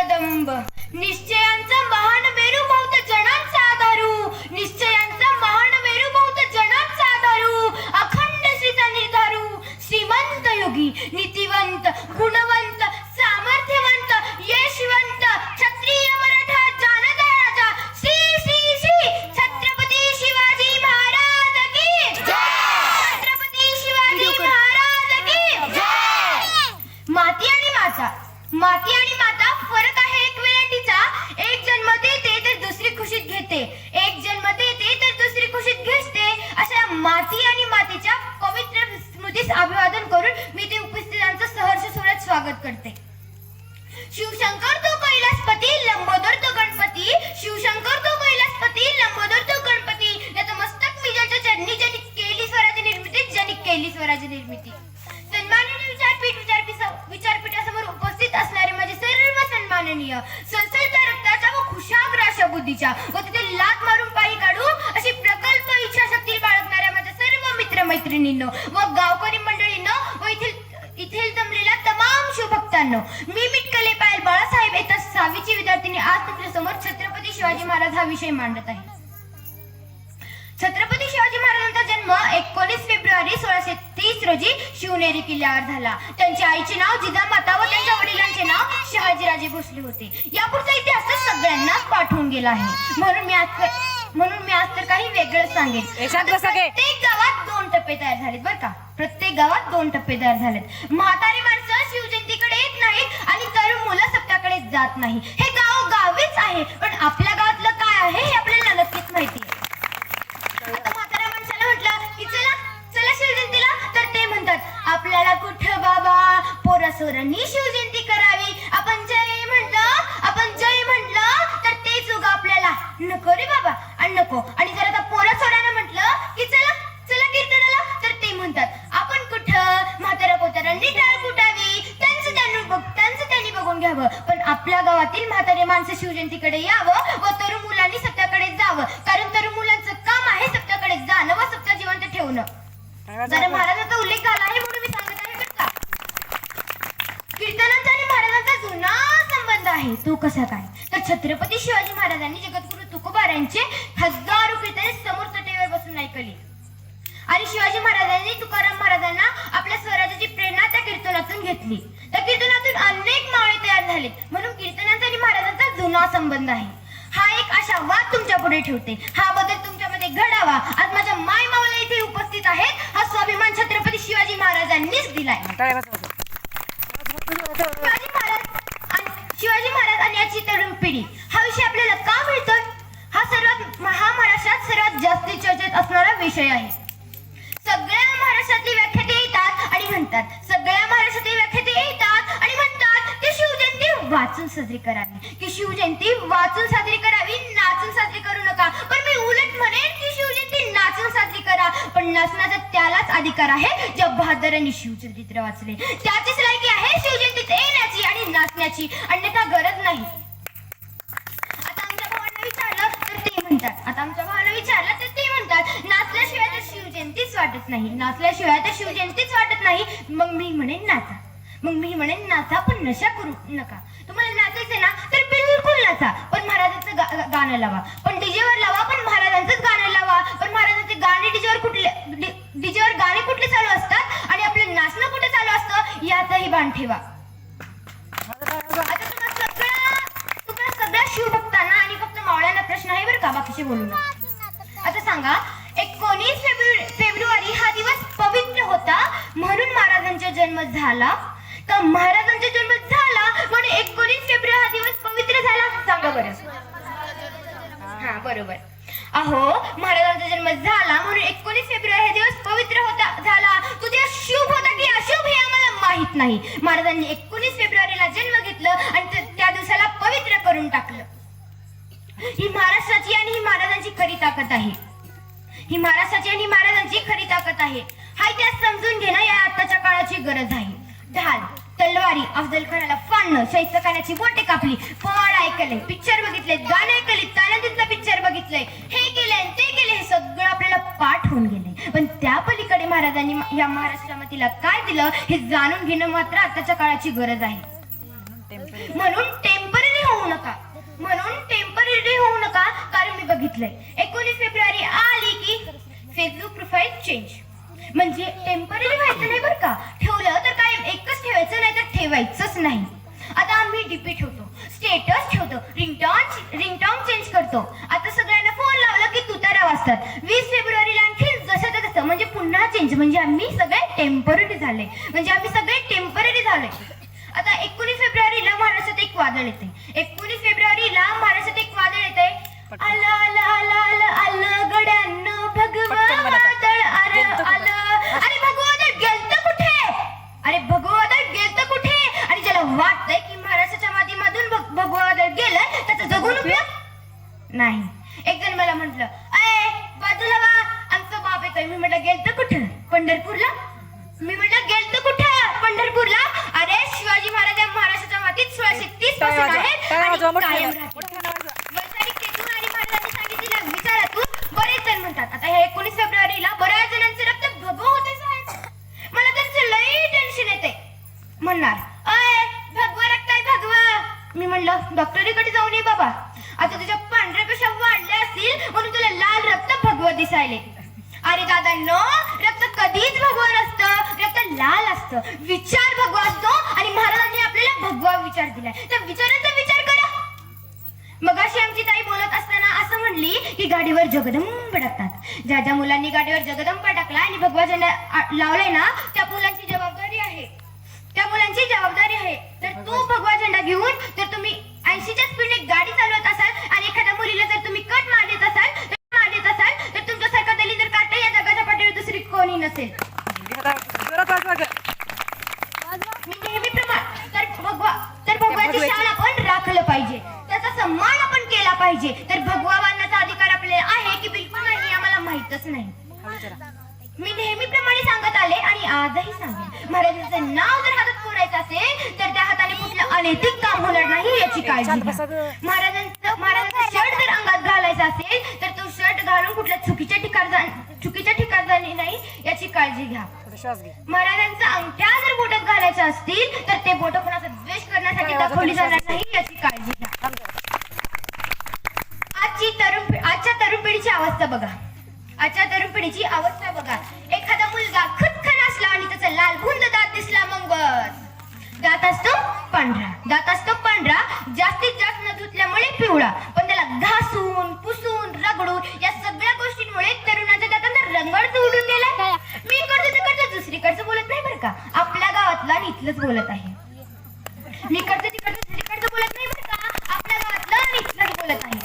कदंब निश्चयांचा महान मेरू बहुत जणांचा आधारू निश्चयांचा महान मेरू बहुत जणांचा आधारू अखंड श्रीचा निर्धारू श्रीमंत योगी नीतिवंत गुणवंत करते. शिवशंकर तो कैलासपती लंबोदर तो गणपती. शिवशंकर तो कैलासपती लंबोदर तो गणपती. याचं मस्तक मी ज्याच्या चरणी ज्यांनी केली स्वराची निर्मिती ज्यांनी केली स्वराची निर्मिती सन्माननीय विचारपीठ विचारपीठ विचारपीठासमोर उपस्थित असणारे माझे सर्व सन्माननीय संसदच्या रक्ताच्या व खुशाग्र अशा बुद्धीच्या व तिथे लात मारून पायी काढू अशी प्रकल्प इच्छाशक्ती बाळगणाऱ्या माझ्या सर्व मित्र मैत्रिणींनो व गावकरी मंडळींनो व इथील इथेल शिवभक्तांनो मी मिटकले पायल बाळासाहेब येतात सहावीची विद्यार्थिनी आज तुमच्यासमोर छत्रपती शिवाजी महाराज हा विषय मांडत आहे. छत्रपती शिवाजी महाराजांचा जन्म एकोणीस फेब्रुवारी सोळाशे तीस रोजी शिवनेरी किल्ल्यावर झाला. त्यांच्या आईचे नाव जिजामाता व त्यांच्या वडिलांचे नाव शहाजीराजे भोसले होते. यापुढचा इतिहास तर सगळ्यांनाच पाठवून गेला आहे. म्हणून मी आज म्हणून मी आज तर काही वेगळं सांगेन. प्रत्येक गावात दोन टप्पे तयार झालेत बरं का. प्रत्येक गावात दोन टप्पे तयार झालेत. म्हातारी माणसं शिवजयंतीकडे आणि तरुण मुलं सप्त्याकडे जात नाही. हे गाव गावीच आहे. पण आपल्या गावातलं काय आहे हे आपल्याला नक्कीच माहिती आहे. म्हाताऱ्या माणसाला म्हटलं की चला चला शिवजयंतीला. तर ते म्हणतात आपल्याला कुठं बाबा? पोरा सोरांनी शिवजयंती शिवाजी महाराजांनी तुकाराम महाराजांना आपल्या स्वराज्याची प्रेरणा त्या कीर्तनातून घेतली. त्या कीर्तनातून अनेक मावळे तयार झाले म्हणून कीर्तनांचा आणि महाराजांचा जुना संबंध आहे. हा एक अशा वाद तुमच्यापुढे ठेवते. हा बदल तुमच्यामध्ये घडावा. आज माझ्या माय मावळे इथे उपस्थित आहेत. हा स्वाभिमान छत्रपती शिवाजी महाराजांनीच दिलाय. शिवाजी महाराज शिवाजी महाराज आणि याची तरुण पिढी. हा विषय आपल्याला का मिळतोय? हा सर्वात हा महाराष्ट्रात सर्वात जास्त चर्चेत असणारा विषय आहे सगळ्या महाराष्ट्रातली व्याख्याते येतात आणि म्हणतात. सगळ्या महाराष्ट्रातील व्याख्याते येतात आणि म्हणतात की शिवजयंती वाचून साजरी करावी. की शिवजयंती वाचून साजरी करावी नाचून साजरी करू नका. पण मी उलट म्हणेन की शिवजयंती नाचून साजरी करा. पण नाचण्याचा त्यालाच अधिकार आहे ज्या बहादरांनी शिवचरित्र वाचले. त्याचीच लायकी आहे शिवजयंतीत येण्याची आणि नाचण्याची. अन्यथा गरज नाही. आता आमच्या भावांना विचारलं तर ते म्हणतात. आता आमच्या भावांना विचारलं तर ते म्हणतात नाचल्याशिवाय शिवजयंतीच वाटत नाही. नाचल्याशिवाय तर शिवजयंतीच वाटत नाही मग मी म्हणेन नाचा. मग मी म्हणेन नाचा पण नशा करू नका. तुम्हाला नाचायचं ना तर बिलकुल नाचा. पण महाराजांचं गा- गा- गाणं लावा. पण डीजेवर लावा पण महाराजांचंच गाणं लावा. पण महाराजांचे गाणे डीजेवर कुठले डीजेवर गाणे कुठले चालू असतात? आणि आपलं नाचणं कुठे चालू असतं? याचंही भान ठेवा. आता तुम्हाला सगळ्या तुम्हाला सगळ्या शिवभक्तांना आणि फक्त मावळ्यांना प्रश्न आहे बरं का? बाकीचे बोलू नका. आता सांगा एकोणीस फेब्रुवारी फेब्रुवारी हा दिवस पवित्र होता म्हणून महाराजांचा जन्म झाला. का महाराजांचा जन्म झाला म्हणून एकोणीस फेब्रुवारी हा दिवस पवित्र झाला सांगा बरं. हा बरोबर. अहो महाराजांचा जन्म झाला म्हणून एकोणीस फेब्रुवारी हा दिवस पवित्र होता झाला. तो दिवस शुभ होता की अशुभ हे आम्हाला माहीत नाही. महाराजांनी एकोणीस फेब्रुवारीला जन्म घेतलं आणि त्या दिवसाला पवित्र करून टाकलं. ही महाराष्ट्राची आणि ही महाराजांची खरी ताकद आहे. ही महाराष्ट्राची आणि महाराजांची खरी ताकद आहे. हा इतिहास समजून घेणं या आताच्या काळाची गरज आहे. ढाल तलवारी अफजल खानाला फाडणं शाहिस्त खानाची बोटे कापली फळ ऐकले पिक्चर बघितले गाणे ऐकले तानाजीतलं पिक्चर बघितलंय. हे केलंय ते केले हे सगळं आपल्याला पाठ होऊन गेले पण त्या पलीकडे महाराजांनी या महाराष्ट्रामतीला काय दिलं हे जाणून घेणं मात्र आताच्या काळाची गरज आहे. म्हणून टेंपररी म्हणून टेम्परेरी होऊ नका कारण मी बघितलंय. एकोणीस फेब्रुवारी आली की फेसबुक प्रोफाईल चेंज म्हणजे टेंपररी व्हायचं नाही बरं का? ठेवलं तर काय? एकच ठेवायचं नाही तर ठेवायचंच नाही. आता आम्ही डीपी ठेवतो. स्टेटस ठेवतो. रिंगटॉन रिंगटॉन चेंज करतो. आता सगळ्यांना फोन लावला की तुतारा वाजतात. वीस फेब्रुवारीला आणखी जसं तसं म्हणजे पुन्हा चेंज म्हणजे आम्ही सगळे टेंपररी झाले म्हणजे आम्ही सगळे टेंपररी झाले आता एकोणीस फेब्रुवारीला महाराष्ट्रात एक वादळ येते. एकोणीस फेब्रुवारीला महाराष्ट्रात एक वादळ येते आलं आलं आलं आलं आलं गड्यांनो भगवा पटकन म्हणा आता. वादळ आलं गेलतं कुठं? आलं. अरे भगवा वादळ गेलतं कुठे? अरे भगवा वादळ गेलतं कुठे? आणि ज्याला वाटतंय की महाराष्ट्राच्या मातीमधून भग- भगवा वादळ गेलं त्याचा जगून उपयोग नाही. एक जण मला म्हंटल अय बाजूला वा आमचं बाप येतोय. मी म्हटलं गेलतं कुठं? पंढरपूरला? मी म्हटलं गेलतं कुठं? पंढरपूरला? अरे शिवाजी महाराज या महाराष्ट्राच्या मातीत सोळाशे तीसपासून आहेत आणि कायम राहतील. मोठ्याने वाजवा. वैचारिक चेतून आणि महाराजांनी सांगितलेल्या विचारातून बरेच जण म्हणतात आता ह्या एकोणीस फेब्रुवारीला बऱ्याच जणांचे रक्त भगव होते साहेब मला त्यांचं लई टेन्शन येते म्हणणार अय भगवा रक्त आहे भगवा मी म्हणलं डॉक्टरीकडे जाऊन ये बाबा आता तुझ्या पांढऱ्या पेशा वाढल्या असतील म्हणून तुला लाल रक्त भगवं दिसायले अरे दादांनो रक्त कधीच भगवा नसतं रक्त लाल असतं विचार भगवा असतो आणि महाराजांनी आपल्याला भगवा विचार दिलाय त्या विचारांचा विचार करा मगाशी आमची ताई बोलत असताना असं म्हणली की गाडीवर जगदंब टाकतात ज्या ज्या मुलांनी गाडीवर जगदंब टाकला आणि भगवा झेंडा लावलाय ना त्या मुलांची जबाबदारी आहे. त्या मुलांची जबाबदारी आहे. तर तो भगवा झेंडा घेऊन जर तुम्ही ऐंशीच्या स्पीडने गाडी चालवत असाल आणि एखाद्या मुलीला जर तुम्ही कट मार देत असाल तर मार देत असाल तर तुमच्यासारखा दलिंदर काटा या जगाच्या पाठीवर दुसरी कोणी नसेल. मी नेहमीप्रमाणे तर भगवा तर भगवाची शान आपण राखलं पाहिजे. त्याचा सन्मान आपण केला पाहिजे. तर भगवा बांधण्याचा अधिकार आपल्याला आहे की बिलकुल नाही आम्हाला माहीतच नाही. मी नेहमीप्रमाणे सांगत आले आणि आजही सांगेन. महाराजांचं नाव जर हातात कोरायचं असेल तर त्या हाताने कुठलं अनैतिक काम होणार नाही याची काळजी. महाराजांचं महाराजांचा शर्ट जर अंगात घालायचा असेल तर तो शर्ट घालून कुठल्या चुकीच्या ठिकाण चुकीच्या ठिकाण जाणे नाही याची काळजी घ्या. महाराजांचा अंगठ्या जर बोटात घालायच्या असतील तर ते बोट कोणाचा द्वेष करण्यासाठी दाखवली जाणार नाही याची काळजी घ्या थांब जरा. आजची तरुण पि- आजच्या तरुण पिढीची अवस्था बघा. आजच्या तरुण पिढीची अवस्था बघा. एखादा मुलगा खतखन असला आणि त्याचा लाल बुंद दात दिसला मग बस दात असतो पांढरा. दात असतो पांढरा. जास्तीत जास्त न धुतल्यामुळे पिवळा. पण त्याला घासून पुसून रगडून या सगळ्या गोष्टींमुळे तरुणाच्या दातांना रंगड उडून गेला मी इकडचं तिकडचं दुसरीकडचं बोलत नाही बरं का. आपल्या गावातला आणि इथलंच बोलत आहे. मी इकडचं तिकडचं दुसरीकडचं बोलत नाही बरं का. आपल्या गावातलं आणि इथलंच बोलत आहे.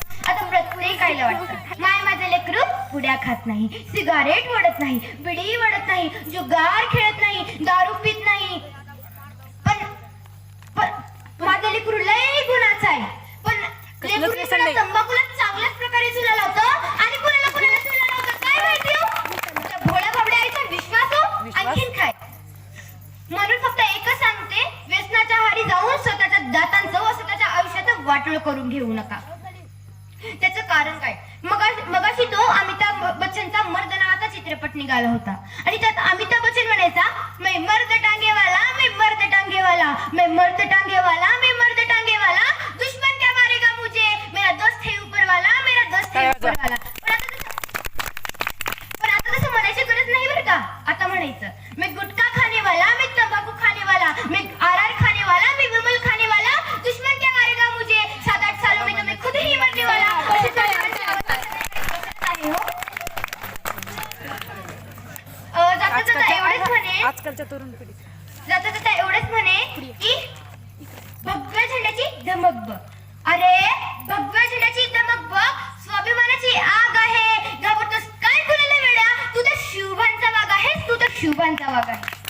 नाही खायला वाटतं. माय माझं लेकरू पुड्या खात नाही सिगारेट वडत नाही बिडी वडत नाही जुगार खेळत नाही दारू पित नाही पण पण माझं लेकरू लय गुणाचं आहे पण लेकरू व्यसन इकडं नाही. तंबाखूला चांगल्याच प्रकारे चुला लावतं आणि कुणाला कुणाला चुला लावतं काय माहिती हो त्या भोळ्या भाबड्या आईचा विश्वास हो विश्वास? आणखीन काय म्हणून फक्त एकच सांगते व्यसनाच्या हारी जाऊन स्वतःच्या दातांचं व स्वतःच्या आयुष्याचं वाटोळ करून घेऊ नका त्याचं कारण काय मगा मगाशी तो अमिताभ बच्चनचा मर्द नावाचा चित्रपट निघाला होता. आणि त्यात अमिताभ बच्चन म्हणायचा मै मर्द टांगेवाला मैं मर्द टांगेवाला मैं मर्द टांगेवाला मैं मर्द टांगेवाला दुश्मन क्या मारेगा मुझे मेरा दोस्त है ऊपर वाला मेरा दोस्त है ऊपर वाला पण आता तसं- पण आता तसं म्हणायची गरज नाही बरं का आता म्हणायचं मैं गुटखा खाने वाला मैं तंबाखू खाने वाला मैं आर आर खाने वाला मैं विमल खाने वाला दुश्मन क्या मारेगा मुझे सात आठ सालों में तो मैं खुद ही मरने वाला अशी तरुणांची अवस्था आहे हो. अं, जाता जाता एवढेच म्हणे आजकालच्या तरुण पिढी जाता जाता एवढेच म्हणे की भगव्या झेंड्याची बघ. अरे भगव्या झेंड्याची धमक बघ. स्वाभिमानाची आग आहे. घाबरतोस काय कुणाला वेड्या तू तर शिवभांचा वाघ आहेस तू तर शिवभांचा वाघ आहे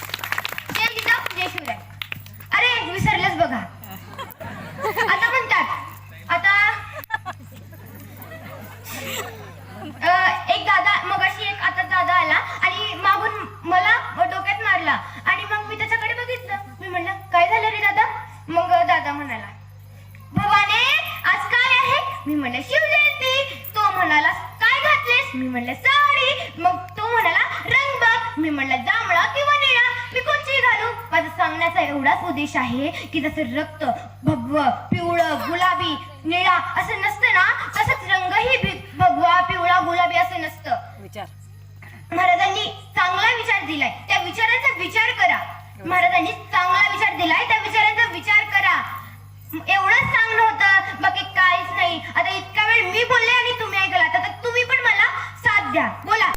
एवढाच उद्देश आहे की जसं रक्त भगव पिवळं गुलाबी निळा असं नसतं ना तसंच रंगही भगवा पिवळा गुलाबी असं नसतं. विचार. महाराजांनी चांगला विचार दिलाय. त्या विचारांचा विचार करा. महाराजांनी चांगला विचार दिलाय त्या विचारांचा विचार करा. एवढंच चांगलं होतं. बाकी काहीच नाही. आता इतका वेळ मी बोलले आणि तुम्ही ऐकला. तुम्ही पण मला साथ द्या. बोला.